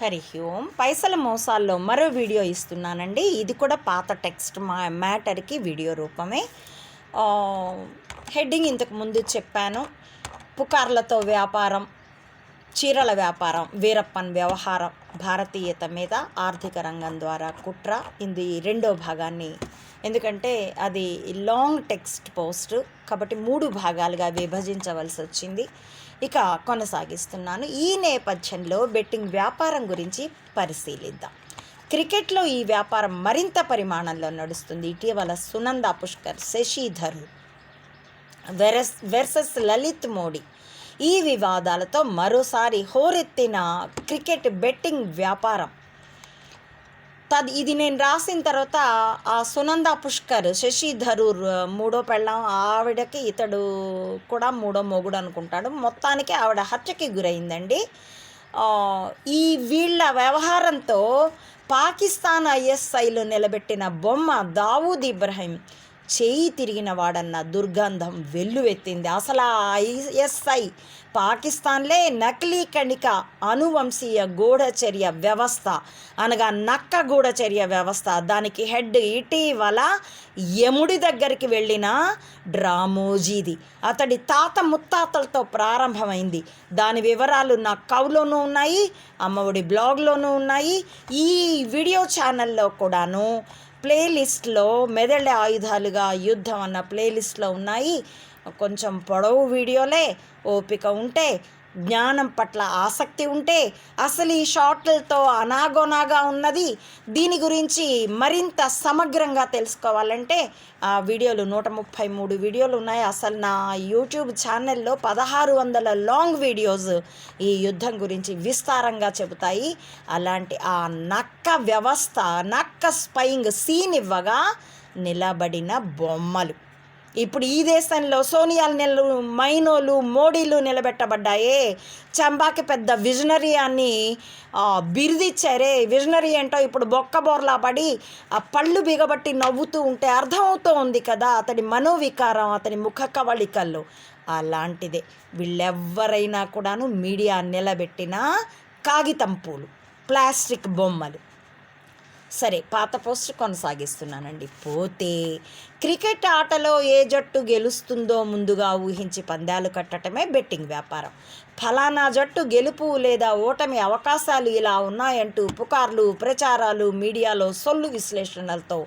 హరి ఓం. పైసల మోసాల్లో మరో వీడియో ఇస్తున్నానండి. ఇది కూడా పాత టెక్స్ట్ మా మ్యాటర్కి వీడియో రూపమే. హెడ్డింగ్ ఇంతకు ముందు చెప్పాను. పుకార్లతో వ్యాపారం చీరల వ్యాపారం వీరప్పన్ వ్యవహారం భారతీయత మీద ఆర్థిక రంగం ద్వారా కుట్ర. ఇది రెండో భాగాన్ని ఎందుకంటే అది లాంగ్ టెక్స్ట్ పోస్ట్ కాబట్టి మూడు భాగాలుగా విభజించవలసి వచ్చింది ఇక కొనసాగిస్తున్నాను. ఈ నేపథ్యంలో బెట్టింగ్ వ్యాపారం గురించి పరిశీలిద్దాం. క్రికెట్లో ఈ వ్యాపారం మరింత పరిమాణంలో నడుస్తుంది. ఇటీవల సునంద పుష్కర్ శశిధర్ వెరస్ వెర్సెస్ లలిత్ మోడీ ఈ వివాదాలతో మరోసారి హోరెత్తిన క్రికెట్ బెట్టింగ్ వ్యాపారం తది ఇది నేను రాసిన తర్వాత ఆ సునంద పుష్కర్ శశి ధరూర్ మూడో పెళ్ళం ఆవిడకి ఇతడు కూడా మూడో మొగుడు అనుకుంటాడు. మొత్తానికి ఆవిడ హత్యకి గురైందండి. ఈ వీళ్ళ వ్యవహారంతో పాకిస్తాన్ ఐఎస్ఐలో నిలబెట్టిన బొమ్మ దావూద్ ఇబ్రహీం చేయి తిరిగిన వాడన్న దుర్గంధం వెల్లువెత్తింది. అసలు ఆ ఐఎస్ఐ పాకిస్తాన్లే నకిలీ కణిక అనువంశీయ గూఢచర్య వ్యవస్థ అనగా నక్క గూఢచర్య వ్యవస్థ. దానికి హెడ్ ఇటీవల యముడి దగ్గరికి వెళ్ళిన డ్రామోజీది. అతడి తాత ముత్తాతలతో ప్రారంభమైంది. దాని వివరాలు నా కవులోనూ ఉన్నాయి అమ్మఒడి బ్లాగ్లోనూ ఉన్నాయి ఈ వీడియో ఛానల్లో కూడాను. ప్లేలిస్ట్లో మెదళ్ళ ఆయుధాలుగా యుద్ధం అన్న ప్లేలిస్ట్లో ఉన్నాయి. కొంచెం పొడవు వీడియోలే ఓపిక ఉంటే జ్ఞానం పట్ల ఆసక్తి ఉంటే అసలు ఈ షార్ట్లతో అనాగోనాగా ఉన్నది. దీని గురించి మరింత సమగ్రంగా తెలుసుకోవాలంటే ఆ వీడియోలు నూట ముప్పై మూడు వీడియోలు ఉన్నాయి. అసలు నా యూట్యూబ్ ఛానల్లో పదహారు వందల లాంగ్ వీడియోస్ ఈ యుద్ధం గురించి విస్తారంగా చెబుతాయి. అలాంటి ఆ నక్క వ్యవస్థ నక్క స్పయింగ్ సీన్ ఇవ్వగా నిలబడిన బొమ్మలు. ఇప్పుడు ఈ దేశంలో సోనియాలు నెలలు మైనోలు మోడీలు నిలబెట్టబడ్డాయే. చంబాకి పెద్ద విజనరీ అని బిరుదిచ్చారే. విజనరీ ఏంటో ఇప్పుడు బొక్క బోర్లా పడి ఆ పళ్ళు బిగబట్టి నవ్వుతూ ఉంటే అర్థమవుతూ ఉంది కదా అతడి మనోవికారం అతని ముఖ కవళికల్లో అలాంటిదే. వీళ్ళెవ్వరైనా కూడాను మీడియా నిలబెట్టిన కాగితం పూలు ప్లాస్టిక్ బొమ్మలు. సరే పాత పోస్ట్ కొనసాగిస్తున్నానండి. పోతే క్రికెట్ ఆటలో ఏ జట్టు గెలుస్తుందో ముందుగా ఊహించి పందాలు కట్టడమే బెట్టింగ్ వ్యాపారం. ఫలానా జట్టు గెలుపు లేదా ఓటమి అవకాశాలు ఇలా ఉన్నాయంటూ పుకార్లు ప్రచారాలు మీడియాలో సొల్లు విశ్లేషణలతో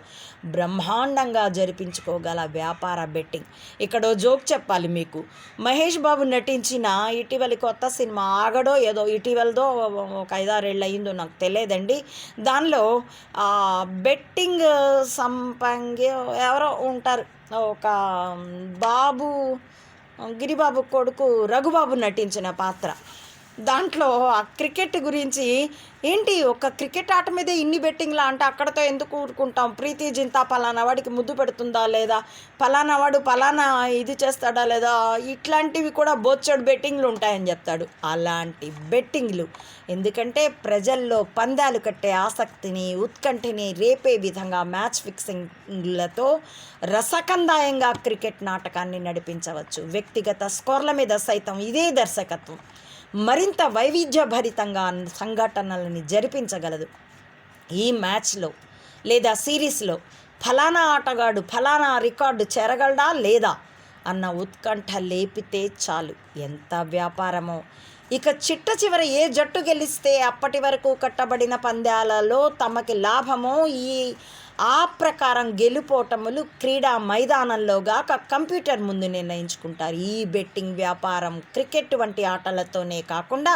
బ్రహ్మాండంగా జరిపించుకోగల వ్యాపార బెట్టింగ్. ఇక్కడో జోక్ చెప్పాలి మీకు. మహేష్ బాబు నటించిన ఇటీవలి కొత్త సినిమా ఆగడో ఏదో ఇటీవలదో ఒక ఐదారేళ్ళు అయిందో నాకు తెలియదండి. దానిలో బెట్టింగ్ సంపంగి ఎవరో ఉంటారు. ఒక బాబు గిరిబాబు కొడుకు రఘుబాబు నటించిన పాత్ర. దాంట్లో ఆ క్రికెట్ గురించి ఏంటి ఒక క్రికెట్ ఆట మీదే ఇన్ని బెట్టింగ్లా అంటే అక్కడతో ఎందుకు ఊరుకుంటాం? ప్రీతి జింతా పలానా వాడికి ముద్దు పెడుతుందా లేదా? పలానా వాడు పలానా ఇది చేస్తాడా లేదా? ఇట్లాంటివి కూడా బొచ్చడు బెట్టింగ్లు ఉంటాయని చెప్తాడు. అలాంటి బెట్టింగ్లు. ఎందుకంటే ప్రజల్లో పందాలు కట్టే ఆసక్తిని ఉత్కంఠని రేపే విధంగా మ్యాచ్ ఫిక్సింగ్లతో రసకందాయంగా క్రికెట్ నాటకాన్ని నడిపించవచ్చు. వ్యక్తిగత స్కోర్ల మీద సైతం ఇదే దర్శకత్వం. మరింత వైవిధ్యభరితంగా సంఘటనలని జరిపించగలదు. ఈ మ్యాచ్లో లేదా సిరీస్లో ఫలానా ఆటగాడు ఫలానా రికార్డు చేరగలడా లేదా అన్న ఉత్కంఠ లేపితే చాలు. ఎంత వ్యాపారమో. ఇక చిట్ట చివర ఏ జట్టు గెలిస్తే అప్పటి వరకు కట్టబడిన పందాలలో తమకి లాభమో ఈ ఆ ప్రకారం గెలుపోటములు క్రీడా మైదానంలో గాక కంప్యూటర్ ముందు నిర్ణయించుకుంటారు. ఈ బెట్టింగ్ వ్యాపారం క్రికెట్ వంటి ఆటలతోనే కాకుండా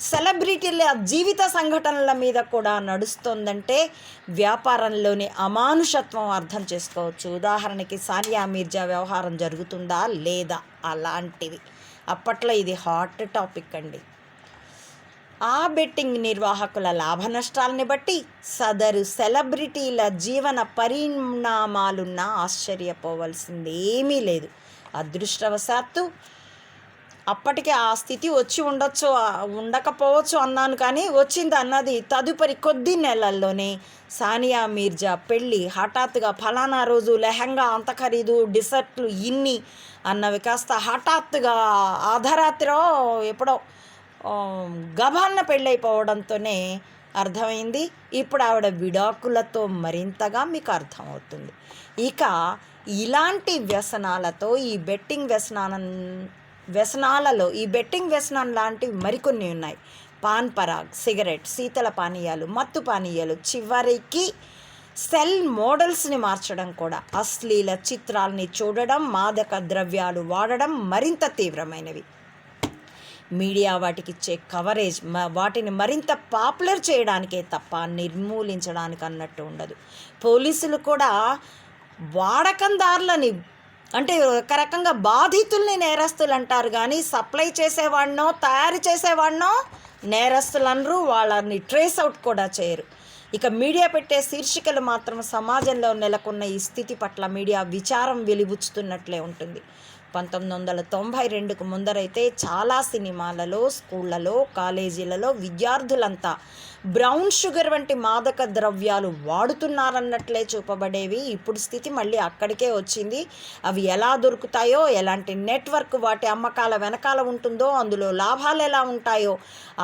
సెలబ్రిటీల జీవిత సంఘటనల మీద కూడా నడుస్తోందంటే వ్యాపారంలోని అమానుషత్వం అర్థం చేసుకోవచ్చు. ఉదాహరణకి సానియా మీర్జా వ్యవహారం జరుగుతుందా? లేదా? అలాంటివి. అప్పట్లో ఇది హాట్ టాపిక్ అండి. ఆ బెట్టింగ్ నిర్వాహకుల లాభ నష్టాలని బట్టి సదరు సెలబ్రిటీల జీవన పరిణామాలున్న ఆశ్చర్యపోవలసింది ఏమీ లేదు. అదృష్టవశాత్తు అప్పటికే ఆ స్థితి వచ్చి ఉండొచ్చు ఉండకపోవచ్చు అన్నాను కానీ వచ్చింది అన్నది తదుపరి కొద్ది నెలల్లోనే సానియా మీర్జా పెళ్ళి హఠాత్తుగా ఫలానా రోజు లెహంగా అంత ఖరీదు డిసర్ట్లు ఇన్ని అన్నవి కాస్త హఠాత్తుగా ఆధరాత్రో ఎప్పుడో గభాన్న పెళ్ళైపోవడంతోనే అర్థమైంది. ఇప్పుడు ఆవిడ విడాకులతో మరింతగా మీకు అర్థమవుతుంది. ఇక ఇలాంటి వ్యసనాలతో ఈ బెట్టింగ్ వ్యసనాల వ్యసనాలలో ఈ బెట్టింగ్ వ్యసనం లాంటివి మరికొన్ని ఉన్నాయి. పాన్ పరాగ్ సిగరెట్ శీతల పానీయాలు మత్తు పానీయాలు చివరికి సెల్ మోడల్స్ని మార్చడం కూడా. అశ్లీల చిత్రాల్ని చూడడం మాదక ద్రవ్యాలు వాడడం మరింత తీవ్రమైనవి. మీడియా వాటికి ఇచ్చే కవరేజ్ మ- వాటిని మరింత పాపులర్ చేయడానికే తప్ప నిర్మూలించడానికి అన్నట్టు ఉండదు. పోలీసులు కూడా వాడకందారులని అంటే ఒక రకంగా బాధితుల్ని నేరస్తులు అంటారు కానీ సప్లై చేసేవాడినో తయారు చేసేవాడినో నేరస్తులు అనరు వాళ్ళని ట్రేస్ అవుట్ కూడా చేయరు. ఇక మీడియా పెట్టే శీర్షికలు మాత్రం సమాజంలో నెలకొన్న ఈ స్థితి పట్ల మీడియా విచారం వెలిబుచ్చుతున్నట్లే ఉంటుంది. పంతొమ్మిది వందల తొంభై రెండుకు ముందరైతే చాలా సినిమాలలో స్కూళ్ళలో కాలేజీలలో విద్యార్థులంతా బ్రౌన్ షుగర్ వంటి మాదక ద్రవ్యాలు వాడుతున్నారన్నట్లే చూపబడేవి. ఇప్పుడు స్థితి మళ్ళీ అక్కడికే వచ్చింది. అవి ఎలా దొరుకుతాయో ఎలాంటి నెట్వర్క్ వాటి అమ్మకాల వెనకాల ఉంటుందో అందులో లాభాలు ఎలా ఉంటాయో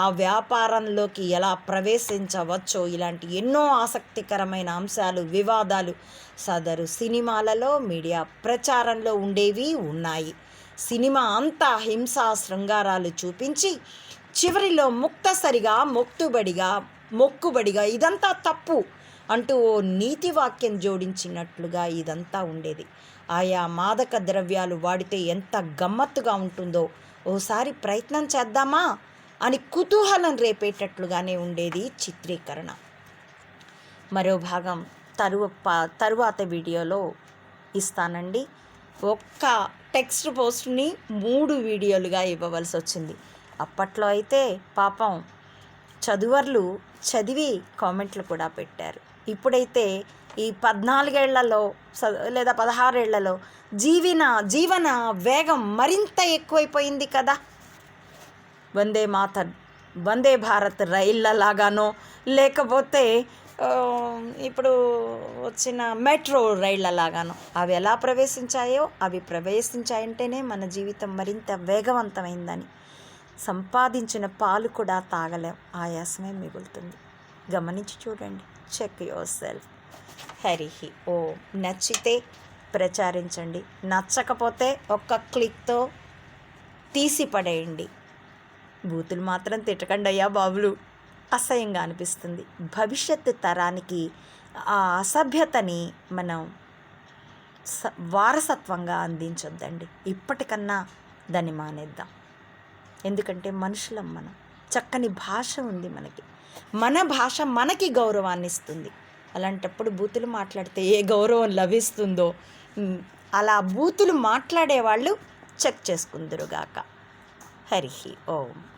ఆ వ్యాపారంలోకి ఎలా ప్రవేశించవచ్చో ఇలాంటి ఎన్నో ఆసక్తికరమైన అంశాలు వివాదాలు సదరు సినిమాలలో మీడియా ప్రచారంలో ఉండేవి ఉన్నాయి. సినిమా అంతా హింసా శృంగారాలు చూపించి చివరిలో ముక్తసరిగా మొక్తుబడిగా మొక్కుబడిగా ఇదంతా తప్పు అంటూ ఓ నీతి వాక్యం జోడించినట్లుగా ఇదంతా ఉండేది. ఆయా మాదక ద్రవ్యాలు వాడితే ఎంత గమ్మత్తుగా ఉంటుందో ఓసారి ప్రయత్నం చేద్దామా అని కుతూహలం రేపేటట్లుగానే ఉండేది చిత్రీకరణ. మరో భాగం. తరువ తరువాత వీడియోలో ఇస్తానండి. ఒక్క టెక్స్ట్ పోస్ట్ని మూడు వీడియోలుగా ఇవ్వవలసి వచ్చింది. అప్పట్లో అయితే పాపం చదువర్లు చదివి కామెంట్లు కూడా పెట్టారు. ఇప్పుడైతే ఈ పద్నాలుగేళ్ళలో స- లేదా పదహారేళ్ళలో జీవన జీవన వేగం మరింత ఎక్కువైపోయింది కదా. వందే మాత వందే భారత్ రైళ్ళలాగానో లేకపోతే ఇప్పుడు వచ్చిన మెట్రో రైళ్ళలాగానో అవి ఎలా ప్రవేశించాయో అవి ప్రవేశించాయంటేనే మన జీవితం మరింత వేగవంతమైందని. సంపాదించిన పాలు కూడా తాగలేం ఆయాసమే మిగులుతుంది. గమనించి చూడండి. చెక్ యువర్ సెల్ఫ్ హరిహి ఓ. నచ్చితే ప్రచారించండి. నచ్చకపోతే ఒక్క క్లిక్తో తీసి పడేయండి బూతులు మాత్రం తిట్టకండి అయ్యా బాబులు. అసహ్యంగా అనిపిస్తుంది. భవిష్యత్తు తరానికి ఆ అసభ్యతని మనం స- వారసత్వంగా అందించొద్దండి. ఇప్పటికన్నా దాన్ని మానేద్దాం. ఎందుకంటే మనుషులం మనం. చక్కని భాష ఉంది మనకి. మన భాష మనకి గౌరవాన్ని ఇస్తుంది. అలాంటప్పుడు బూతులు మాట్లాడితే ఏ గౌరవం లభిస్తుందో అలా బూతులు మాట్లాడేవాళ్ళు చెక్ చేసుకుందరుగాక. హరి ఓం.